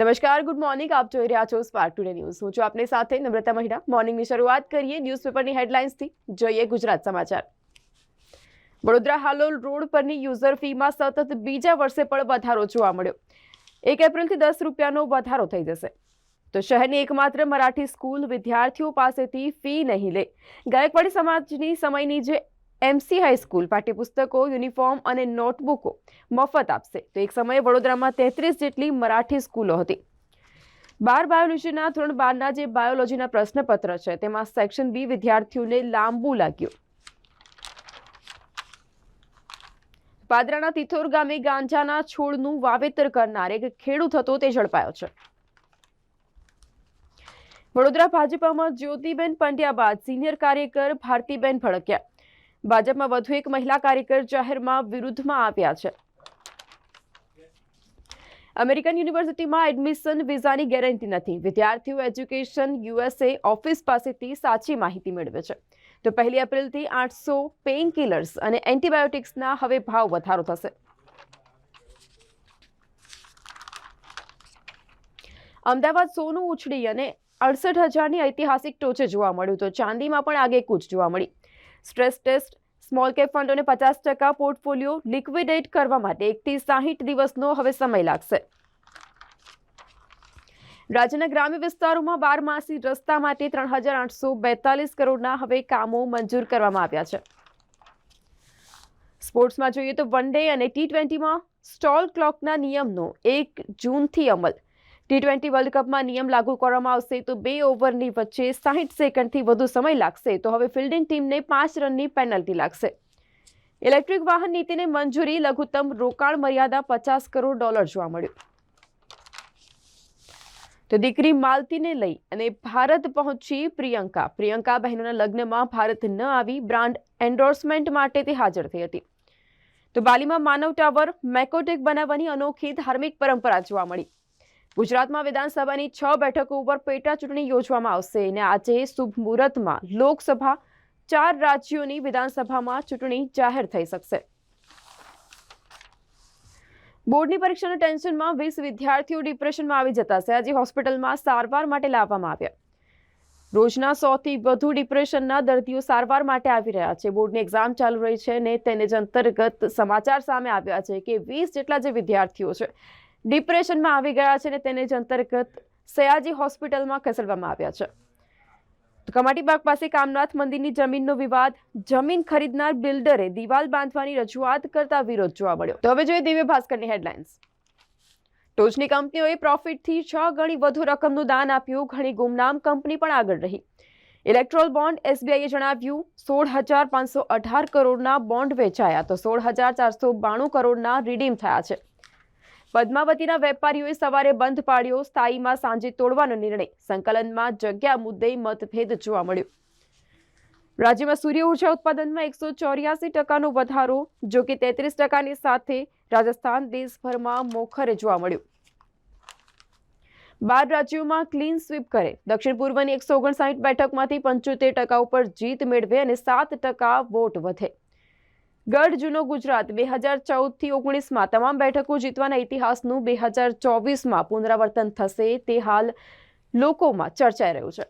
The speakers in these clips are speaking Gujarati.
નમસ્કાર ગુડ મોર્નિંગ આપ જોઈ રહ્યા છો સ્પાર્ક ટુડે ન્યૂઝ હું છું આપની સાથે નમ્રતા મહિડા મોર્નિંગની શરૂઆત કરીએ ન્યૂઝપેપરની હેડલાઇન્સથી જોઈએ ગુજરાત સમાચાર. વડોદરા હાલોલ રોડ પરની યુઝર ફીમાં સતત બીજા વર્ષે પણ વધારો જોવા મળ્યો. એક એપ્રિલથી દસ રૂપિયાનો વધારો થઈ જશે. તો શહેરની એકમાત્ર મરાઠી સ્કૂલ વિદ્યાર્થીઓ પાસેથી ફી નહીં લે. ગાયકવાડી સમાજની સમયની જે એમસી હાઈસ્કૂલ પાઠ્યપુસ્તકો, યુનિફોર્મ અને નોટબુકો મફત આપશે. તો એક સમયે વડોદરામાં તેત્રીસ જેટલી મરાઠી સ્કૂલો હતી. બાર બાયોલોજીના, ધોરણ બારના જે બાયોલોજીના પ્રશ્નપત્ર છે, તેમાં સેક્શન બી વિદ્યાર્થીઓને લાંબુ લાગ્યું. પાદરાના તિથોર ગામે ગાંજાના છોડનું વાવેતર કરનાર એક ખેડૂત હતો, તે ઝડપાયો છે. વડોદરા ભાજપામાં જ્યોતિબેન પંડ્યા બાદ સિનિયર કાર્યકર ભારતીબેન ભડક્યા. ભાજપમાં વધુ એક મહિલા કાર્યકર જાહેરમાં વિરુદ્ધમાં આવ્યા છે. અમેરિકન યુનિવર્સિટીમાં એડમિશન વિઝાની ગેરંટી નથી. વિદ્યાર્થીઓ એજ્યુકેશન, યુએસએ ઓફિસ પાસેથી સાચી માહિતી મેળવે છે. તો પહેલી એપ્રિલથી આઠસો પેઇન કિલર્સ અને એન્ટીબાયોટિક્સના હવે ભાવ વધારો થશે. અમદાવાદ સોનું ઉછળી અને અડસઠ હજારની ઐતિહાસિક ટોચે જોવા મળ્યું. તો ચાંદીમાં પણ આગેકૂચ જોવા મળી. સ્ટ્રેસ ટેસ્ટ, સ્મોલ કેપ ફંડોને પચાસ ટકા પોર્ટફોલિયો લિક્વિડેટ કરવા માટે એકથી સાહીઠ દિવસનો હવે સમય લાગશે. રાજ્યના ગ્રામ્ય વિસ્તારોમાં બારમાસી રસ્તા માટે ત્રણ હજાર આઠસો બેતાલીસ કરોડના હવે કામો મંજૂર કરવામાં આવ્યા છે. સ્પોર્ટ્સમાં જોઈએ તો વન ડે અને ટી ટ્વેન્ટીમાં સ્ટોલ ક્લોકના નિયમનો એક જૂનથી અમલ ટી ટ્વેન્ટી વર્લ્ડ કપમાં નિયમ લાગુ કરવામાં આવશે તો બે ઓવરની વચ્ચે સાહીઠ સેકન્ડથી વધુ સમય લાગશે. તો હવે ફિલ્ડિંગ ટીમને પાંચ રનની પેનલ્ટી લાગશે. ઇલેક્ટ્રિક વાહન નીતિને મંજૂરી, લઘુત્તમ રોકાણ મર્યાદા પચાસ કરોડ ડોલર જોવા મળ્યું. તો દીકરી માલતીને લઈ અને ભારત પહોંચી પ્રિયંકા. પ્રિયંકા બહેનોના લગ્નમાં ભારત ન આવી, બ્રાન્ડ એન્ડોર્સમેન્ટ માટે તે હાજર થઈ હતી. તો બાલીમાં માનવ ટાવર, મેકોટેક બનાવવાની અનોખી ધાર્મિક પરંપરા જોવા મળી. ગુજરાતમાં વિધાનસભાની છ બેઠકો ઉપર પેટા ચૂંટણી યોજવામાં આવશે અને આજે શુભ મુહૂર્તમાં લોકસભા ચાર રાજ્યોની વિધાનસભામાં ચૂંટણી જાહેર થઈ શકશે. બોર્ડની પરીક્ષાના ટેન્શનમાં વીસ વિદ્યાર્થીઓ ડિપ્રેશનમાં આવી જતા આજે હોસ્પિટલમાં સારવાર માટે લાવવામાં આવ્યા. રોજના સોથી વધુ ડિપ્રેશનના દર્દીઓ સારવાર માટે આવી રહ્યા છે. બોર્ડની એક્ઝામ ચાલુ રહી છે અને તેને જ અંતર્ગત સમાચાર સામે આવ્યા છે કે વીસ જેટલા જે વિદ્યાર્થીઓ છે ડિપ્રેશનમાં આવી ગયા છે અને તેને જ અંતર્ગત સયાજી હોસ્પિટલમાં ખસેડવામાં આવ્યા છે. કમાટીબાગ પાસે કામનાથ મંદિરની જમીનનો વિવાદ, જમીન ખરીદનાર બિલ્ડરે દિવાલ બાંધવાની રજૂઆત કરતા વિરોધ જોવા મળ્યો. તો હવે જોઈએ દિવ્ય ભાસ્કરની હેડલાઇન્સ. ટોચની કંપનીઓએ પ્રોફિટથી છ ગણી વધુ રકમનું દાન આપ્યું, ઘણી ગુમનામ કંપની પણ આગળ રહી. ઇલેક્ટ્રોલ બોન્ડ એસબીઆઈએ જણાવ્યું, સોળ હજાર પાંચસો અઢાર કરોડના બોન્ડ વેચાયા, તો સોળ હજાર ચારસો બાણું કરોડના રિડીમ થયા છે. પદ્માવતીના વેપારીઓએ સવારે બંધ પાડ્યો, સ્થાયીમાં સાંજે તોડવાનો નિર્ણય. સંકલનમાં જગ્યા, મુદ્દે મતભેદ જોવા મળ્યો. રાજ્યમાં સૂર્ય ઊર્જા ઉત્પાદનમાં એકસો ચોર્યાસી ટકાનો વધારો, જો કે તેત્રીસ ટકાની સાથે રાજસ્થાન દેશભરમાં મોખરે જોવા મળ્યું. બાર રાજ્યોમાં ક્લીન સ્વીપ કરે. દક્ષિણ પૂર્વની એકસો ઓગણસાઠ બેઠકમાંથી પંચોતેર ટકા ઉપર જીત મેળવે અને સાત ટકા વોટ વધે. ગઢ, જૂનો ગુજરાત, બે હજાર ચૌદથી ઓગણીસમાં તમામ બેઠકો જીતવાના ઇતિહાસનું બે હજાર ચોવીસમાં પુનરાવર્તન થશે તે હાલ લોકોમાં ચર્ચાઈ રહ્યું છે.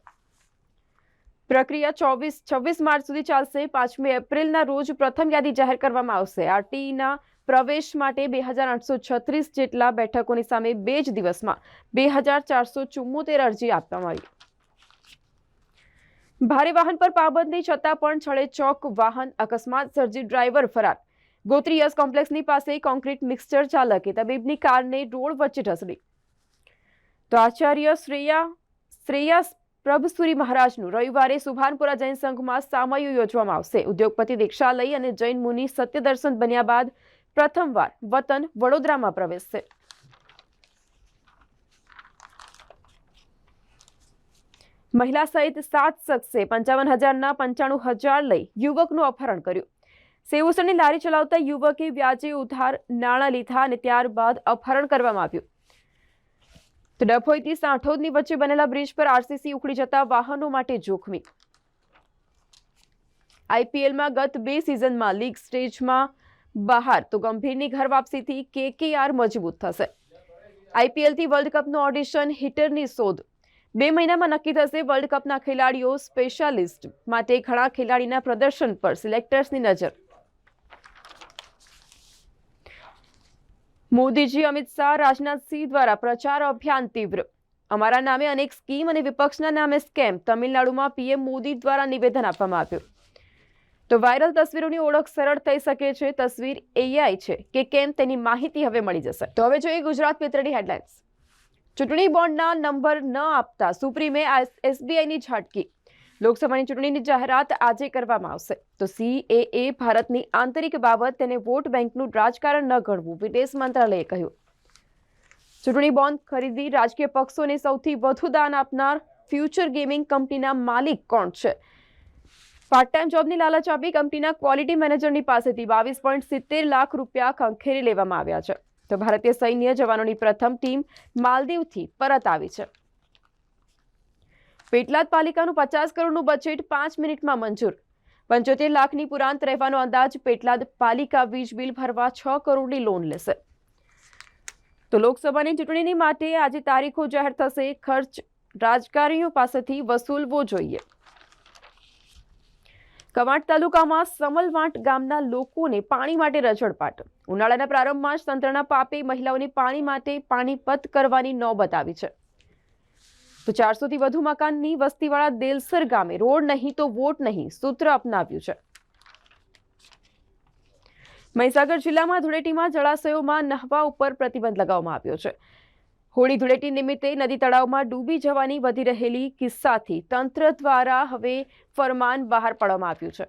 પ્રક્રિયા ચોવીસ, છવ્વીસ માર્ચ સુધી ચાલશે. પાંચમી એપ્રિલના રોજ પ્રથમ યાદી જાહેર કરવામાં આવશે. આરટીઈના પ્રવેશ માટે બે હજાર આઠસો છત્રીસ જેટલા બેઠકોની સામે બે જ દિવસમાં બે હજાર ચારસો ચુમ્મોતેર અરજી આપવામાં આવી. ભારે વાહન પર પાબંદી છતાં પણ છળે ચોક વાહન અકસ્માત સર્જી ડ્રાઈવર ફરાર. ગોત્રીયસ કોમ્પ્લેક્સની પાસે કોન્ક્રીટ મિક્સચર ચાલકે તબીબની કારને રોડ વચ્ચે ઢસડી તો આચાર્ય શ્રેયા શ્રેયા પ્રભસુરી મહારાજનું રવિવારે સુભાનપુરા જૈન સંઘમાં સામયું યોજવામાં આવશે. ઉદ્યોગપતિ દીક્ષા લઈ અને જૈન મુનિ સત્યદર્શન બન્યા બાદ પ્રથમવાર વતન વડોદરામાં પ્રવેશશે. મહિલા સહિત સાત શખ્સે પંચાવન હજારના પંચાણું હજાર લઈ યુવકનું અપહરણ કર્યું. સેવુસણની લારી ચલાવતા યુવકે વ્યાજે ઉધાર નાણાં લીધા અને ત્યારબાદ અપહરણ કરવામાં આવ્યું. તો ડભોઈથી સાંઠોદની વચ્ચે બનેલા બ્રિજ પર આરસીસી ઉખડી જતા વાહનો માટે જોખમી. આઈપીએલમાં ગત બે સિઝનમાં લીગ સ્ટેજમાં બહાર, તો ગંભીરની ઘર વાપસીથી કેકેઆર મજબૂત થશે. આઈપીએલથી વર્લ્ડ કપનું ઓડિશન, હિટરની શોધ બે મહિનામાં નક્કી થશે વર્લ્ડ કપના ખેલાડીઓ સ્પેશિયાલિસ્ટ માટે ઘણા ખેલાડીના પ્રદર્શન પર સિલેક્ટર્સની નજર. મોદીજી અમિત શાહ રાજનાથસિંહ દ્વારા પ્રચાર અભિયાન તીવ્ર. અમારા નામે અનેક સ્કીમ અને વિપક્ષના નામે સ્કેમ તમિલનાડુમાં પીએમ મોદી દ્વારા નિવેદન આપવામાં આવ્યું. તો વાયરલ તસવીરોની ઓળખ સરળ થઈ શકે છે, તસવીર એઆઈ છે કે કેમ તેની માહિતી હવે મળી જશે. તો હવે જોઈએ ગુજરાત મિત્રની હેડલાઇન્સ ચૂંટણી બોન્ડના નંબર ન આપતા સુપ્રીમે એસબીઆઈની છાટકી. લોકસભાની ચૂંટણીની જાહેરાત આજે કરવામાં આવશે. તો સીએએ ભારતની આંતરિક બાબત તેને વોટ બેંકનું રાજકારણ ન ગણવું, વિદેશ મંત્રાલયે કહ્યું. ચૂંટણી બોન્ડ ખરીદી રાજકીય પક્ષોને સૌથી વધુ દાન આપનાર ફ્યુચર ગેમિંગ કંપનીના માલિક કોણ છે? પાર્ટ ટાઈમ જોબની લાલચ આપી કંપનીના ક્વોલિટી મેનેજરની પાસેથી બાવીસ પોઈન્ટ સિત્તેર લાખ રૂપિયા ખંખેરી લેવામાં આવ્યા છે. તો ભારતીય સૈન્ય જવાનોની પ્રથમ ટીમ માલદીવથી પરત આવી છે. પેટલાદ પાલિકાનું પચાસ કરોડનું બજેટ પાંચ મિનિટમાં મંજૂર. પંચોતેર લાખની પુરાંત રહેવાનો અંદાજ પેટલાદ પાલિકા વીજ બિલ ભરવા છ કરોડની લોન લેશે. તો લોકસભાની ચૂંટણીની માટે આજે તારીખો જાહેર થશે. ખર્ચ રાજકારણીઓ પાસેથી વસૂલવો જોઈએ. કવાંટ તાલુકામાં સમલવાંટ ગામના લોકોને પાણી માટે રજળપાટ ઉનાળાના પ્રારંભમાં જ તંત્રના પાપે મહિલાઓને પાણી માટે પાણીપત કરવાની નોબત આવી છે. તો ચારસોથી વધુ મકાનની વસ્તીવાળા દેલસર ગામે રોડ નહીં તો વોટ નહીં સૂત્ર અપનાવ્યું છે. મહીસાગર જિલ્લામાં ધૂળેટીમાં જળાશયોમાં નહવા ઉપર પ્રતિબંધ લગાવવામાં આવ્યો છે. હોળી ધૂળેટી નિમિત્તે નદી તળાવમાં ડૂબી જવાની વધી રહેલી કિસ્સાથી તંત્ર દ્વારા હવે ફરમાન બહાર પાડવામાં આવ્યું છે.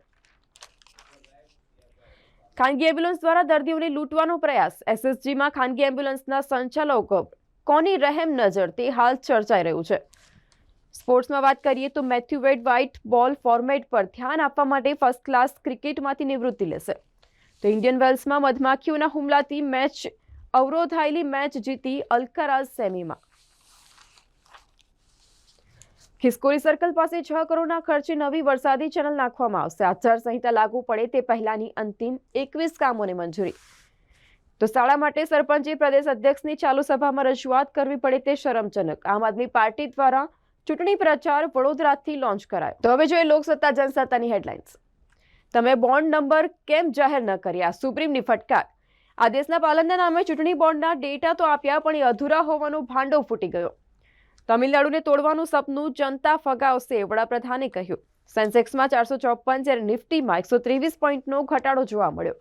ખાનગી એમ્બ્યુલન્સ દ્વારા દર્દીઓને લૂંટવાનો પ્રયાસ. એસએસજીમાં ખાનગી એમ્બ્યુલન્સના સંચાલકો કોની રહેમ નજર તે હાલ ચર્ચાઈ રહ્યું છે. સ્પોર્ટ્સમાં વાત કરીએ તો Matthew Wade white ball format પર ધ્યાન આપવા માટે ફર્સ્ટ ક્લાસ ક્રિકેટમાંથી નિવૃત્તિ લેશે. તો ઇન્ડિયન વેલ્સમાં મધમાખીઓના હુમલાથી મેચ અવરોધાયેલી મેચ જીતી અલકરાઝ સેમીમાં. ખિસકોલી સર્કલ પાસે છ કરોડના ખર્ચે નવી વરસાદી ચેનલ નાખવામાં આવશે. આચારસંહિતા લાગુ પડે તે પહેલાની અંતિમ એકવીસ કામોને મંજૂરી. તો શાળા માટે સરપંચે પ્રદેશ અધ્યક્ષની ચાલુ સભામાં રજૂઆત કરવી પડે તે શરમજનક. આમ આદમી પાર્ટી દ્વારા ચૂંટણી પ્રચાર વડોદરાથી લોન્ચ કરાયો. તો હવે જોઈએ લોકસત્તા જનસત્તાની હેડલાઇન્સ. તમે બોન્ડ નંબર કેમ જાહેર ન કર્યા? સુપ્રીમની ફટકાર. આદેશના પાલનના નામે ચૂંટણી બોર્ડના ડેટા તો આપ્યા, પણ એ અધૂરા હોવાનો ભાંડો ફૂટી ગયો. તમિલનાડુને તોડવાનું સપનું જનતા ફગાવશે, વડાપ્રધાને કહ્યું. સેન્સેક્સમાં ચારસો ચોપન જ્યારે નિફ્ટીમાં એકસો ત્રેવીસ પોઈન્ટનો ઘટાડો જોવા મળ્યો.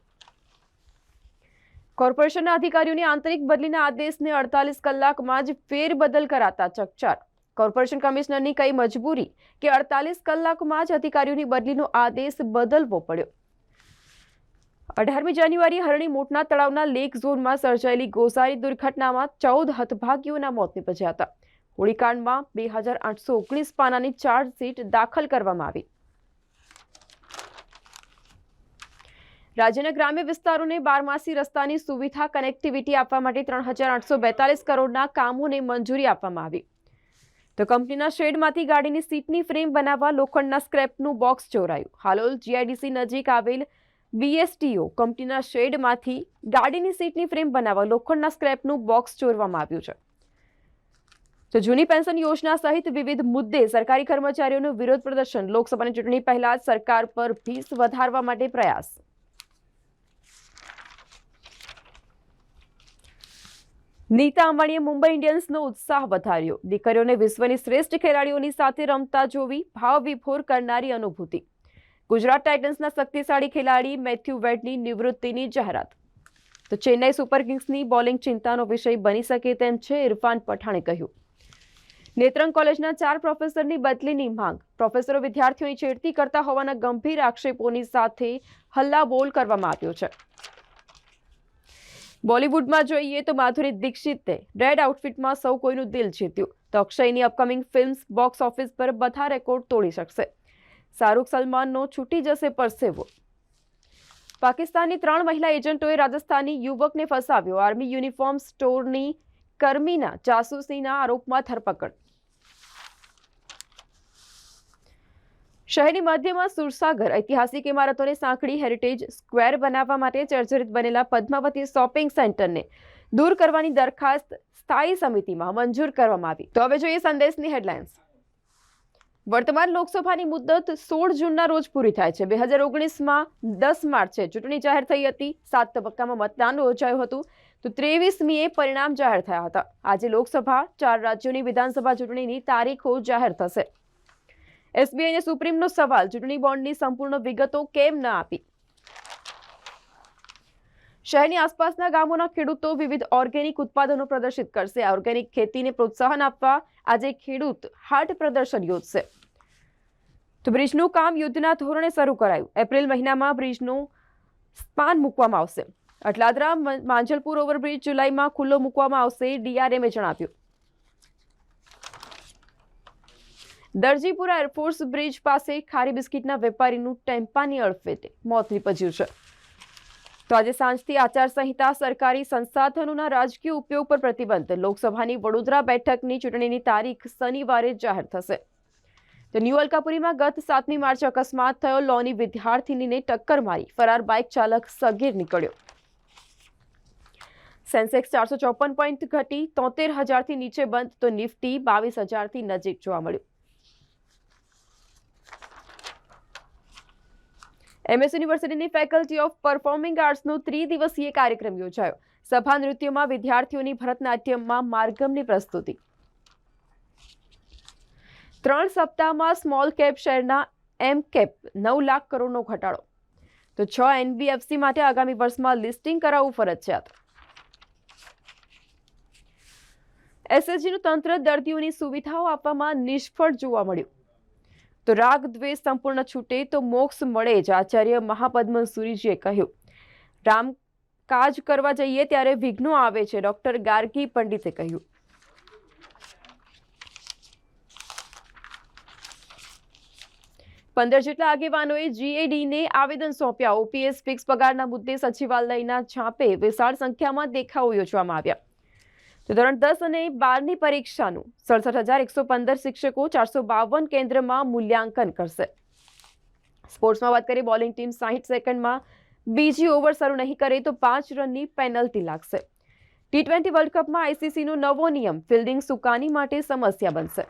કોર્પોરેશનના અધિકારીઓની આંતરિક બદલીના આદેશને અડતાલીસ કલાકમાં જ ફેરબદલ કરાતા ચકચાર. કોર્પોરેશન કમિશનરની કઈ મજબૂરી કે અડતાલીસ કલાકમાં જ અધિકારીઓની બદલીનો આદેશ બદલવો પડ્યો. અઢારમી જાન્યુઆરી હરણી મોટના તળાવના લેક ઝોનમાં સર્જાયેલી ગોઝારી દુર્ઘટનામાં ચૌદ હતભાગીઓના મોત નિપજ્યા હતા. હોળીકાંડમાં બે હજાર આઠસો ઓગણીસ પાનાની ચાર્જશીટ દાખલ કરવામાં આવી. રાજ્યના ગ્રામ્ય વિસ્તારોને બારમાસી રસ્તાની સુવિધા કનેક્ટિવિટી આપવા માટે ત્રણ હજાર આઠસો બેતાલીસ કરોડના કામોને મંજૂરી આપવામાં આવી. તો કંપનીના શેડમાંથી ગાડીની સીટની ફ્રેમ બનાવવા લોખંડના સ્ક્રેપનું બોક્સ ચોરાયું. હાલોલ જીઆઈડીસી નજીક આવેલ બીએસટીઓ કંપનીના શેડમાંથી ગાડીની સીટની ફ્રેમ બનાવવા લોખંડના સ્ક્રેપનું બોક્સ ચોરવામાં આવ્યું છે. તો જૂની પેન્શન યોજના સહિત વિવિધ મુદ્દે સરકારી કર્મચારીઓનું વિરોધ પ્રદર્શન. લોકસભાની ચૂંટણી પહેલા સરકાર પર ફીસ વધારવા માટે પ્રયાસ. નીતા અંબાણીએ મુંબઈ ઇન્ડિયન્સનો ઉત્સાહ વધાર્યો. દીકરીઓને વિશ્વની શ્રેષ્ઠ ખેલાડીઓની સાથે રમતા જોવી ભાવ વિભોર કરનારી અનુભૂતિ. ગુજરાત ટાઇટન્સના શક્તિશાળી ખેલાડી મેથ્યુ વેડની નિવૃત્તિની જાહેરાત. તો ચેન્નઈ સુપર કિંગ્સની બોલિંગ ચિંતાનો વિષય બની શકે તેમ છે ઇરફાન પઠાણે કહ્યું. નેત્રંગ કોલેજના ચાર પ્રોફેસરની બદલીની માંગ. પ્રોફેસરો વિદ્યાર્થીઓની છેડતી કરતા હોવાના ગંભીર આક્ષેપોની સાથે હલ્લાબોલ કરવામાં આવ્યો છે. બોલિવૂડમાં જોઈએ તો માધુરી દીક્ષિતે રેડ આઉટફિટમાં સૌ કોઈનું દિલ જીત્યું. તો અક્ષયની અપકમિંગ ફિલ્મ્સ બોક્સ ઓફિસ પર બધા રેકોર્ડ તોડી શકશે. શાહરૂખ સલમાનનો છૂટી જશે પરસેવો. પાકિસ્તાનની ત્રણ મહિલા એજન્ટોએ રાજસ્થાની યુવકને ફસાવ્યો. આર્મી યુનિફોર્મ સ્ટોરની કર્મીના જાસૂસીના આરોપમાં ધરપકડ. શહેરની મધ્યમાં સુરસાગર ઐતિહાસિક ઇમારતોને સાંકડી હેરિટેજ સ્ક્વેર બનાવવા માટે જર્જરિત બનેલા પદ્માવતી શોપિંગ સેન્ટરને દૂર કરવાની દરખાસ્ત સ્થાયી સમિતિમાં મંજૂર કરવામાં આવી. તો હવે જોઈએ સંદેશની હેડલાઇન્સ. વર્તમાન લોકસભાની મુદ્દત સોળ જૂનના રોજ પૂરી થાય છે. બે હજાર ઓગણીસમાં દસ માર્ચે ચૂંટણી જાહેર થઈ હતી. સાત તબક્કામાં મતદાન યોજાયું હતું. તો ત્રેવીસમીએ પરિણામ જાહેર થયા હતા. આજે લોકસભા ચાર રાજ્યોની વિધાનસભા ચૂંટણીની તારીખો જાહેર થશે. એસબીઆઈને સુપ્રીમનો સવાલ, ચૂંટણી બોન્ડની સંપૂર્ણ વિગતો કેમ ન આપી? શહેરની આસપાસના ગામોના ખેડૂતો વિવિધ ઓર્ગેનિક ઉત્પાદનો પ્રદર્શિત કરશે. ઓર્ગેનિક ખેતીને પ્રોત્સાહન આપવા આજે ખેડૂત હાટ પ્રદર્શન યોજશે. તો બ્રિજનું કામ યુદ્ધના ધોરણે શરૂ કરાયું. એપ્રિલ મહિનામાં બ્રિજનું સ્પાન મૂકવામાં આવશે. અટલાદરા માંજલપુર ઓવરબ્રિજ જુલાઈમાં ખુલ્લો મૂકવામાં આવશે, ડીઆરએમએ જણાવ્યું. દરજીપુરા એરફોર્સ બ્રિજ પાસે ખારી બિસ્કિટના વેપારીનું ટેમ્પાની અડફેટે મોત નીપજ્યું છે. તો આજે સાંજથી આચારસંહિતા સરકારી સંસાધનોના રાજકીય ઉપયોગ પર પ્રતિબંધ. લોકસભાની વડોદરા બેઠકની ચૂંટણીની તારીખ શનિવારે જાહેર થશે. તો ન્યૂ અલકાપુરીમાં ગત સાતમી માર્ચે અકસ્માત થયો. લોની વિદ્યાર્થિનીને ટક્કર મારી. ફરાર બાઇક ચાલક સગીર નીકળ્યો. સેન્સેક્સ ચારસો ચોપન પોઈન્ટ ઘટી તોતેર હજારથી નીચે બંધ. તો નિફ્ટી બાવીસ હજારથી નજીક જોવા મળ્યું. એમએસ યુનિવર્સિટીની ફેકલ્ટી ઓફ પરફોર્મિંગ આર્ટ્સનો ત્રિદિવસીય કાર્યક્રમ યોજાયો. સભા નૃત્યોમાં વિદ્યાર્થીઓની ભરતનાટ્યમમાં માર્ગમની પ્રસ્તુતિ. ત્રણ સપ્તાહમાં સ્મોલ કેપ શેરના એમ કેપ નવ લાખ કરોડનો ઘટાડો. તો છ એનબીએફસી માટે આગામી વર્ષમાં લિસ્ટિંગ કરાવવું ફરજિયાત. એસએસજીનું તંત્ર દર્દીઓની સુવિધાઓ આપવામાં નિષ્ફળ જોવા મળ્યું. તો રાગ દ્વેષ સંપૂર્ણ છૂટે તો મોક્ષ મળે જ, આચાર્ય મહાપદ્મ સુરીજીએ કહ્યું. રામ કાજ કરવા જઈએ ત્યારે વિઘ્નો આવે છે, ડૉક્ટર ગાર્ગી પંડિતે કહ્યું. પંદર જેટલા આગેવાનોએ જીએડીને આવેદન સોંપ્યા. ઓપીએસ ફિક્સ પગારના મુદ્દે સચિવાલયના છાપે વિશાળ સંખ્યામાં દેખાવો યોજવામાં આવ્યા. તો ધોરણ દસ અને બારની પરીક્ષાનું સડસઠ હજાર એકસો પંદર શિક્ષકો ચારસો બાવન કેન્દ્રમાં મૂલ્યાંકન કરશે. સ્પોર્ટ્સમાં વાત કરીએ, બોલિંગ ટીમ સાહીઠ સેકન્ડમાં બીજી ઓવર શરૂ નહીં કરે તો પાંચ રનની પેનલ્ટી લાગશે. ટી ટ્વેન્ટી વર્લ્ડ કપમાં આઈસીસીનો નવો નિયમ ફિલ્ડિંગ સુકાની માટે સમસ્યા બનશે.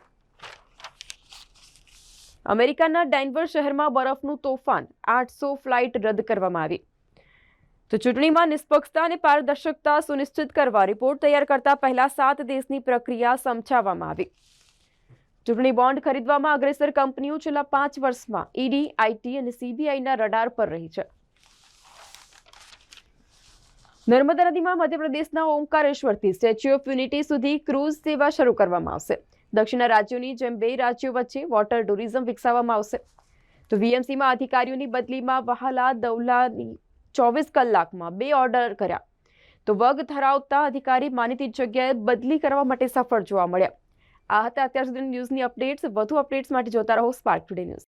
અમેરિકાના ડેન્વર શહેરમાં બરફનું તોફાન, આઠસો ફ્લાઇટ રદ કરવામાં આવી. તો ચૂંટણીમાં નિષ્પક્ષતા અને પારદર્શકતા સુનિશ્ચિત કરવા રિપોર્ટ તૈયાર કરતા પહેલા સાત દેશની પ્રક્રિયા સમજાવવામાં આવી. ચૂંટણી બોન્ડ ખરીદવામાં અગ્રેસર કંપનીઓ છેલ્લા પાંચ વર્ષમાં ઈડી, આઈટી અને સીબીઆઈના રડાર પર રહી છે. નર્મદા નદીમાં મધ્યપ્રદેશના ઓમકારેશ્વરથી સ્ટેચ્યુ ઓફ યુનિટી સુધી ક્રૂઝ સેવા શરૂ કરવામાં આવશે. દક્ષિણના રાજ્યોની જેમ બે રાજ્યો વચ્ચે વોટર ટુરિઝમ વિકસાવવામાં આવશે. તો વીએમસીમાં અધિકારીઓની બદલીમાં વહાલા દૌલાની ચોવીસ કલાકમાં બે ઓર્ડર કર્યા. તો વગ ધરાવતા અધિકારી માનીતી જગ્યાએ બદલી કરવા માટે સફળ જોવા મળ્યા. આ હતા અત્યાર સુધીની ન્યૂઝની અપડેટ્સ. વધુ અપડેટ્સ માટે જોતા રહો સ્પાર્ક ટુડે ન્યૂઝ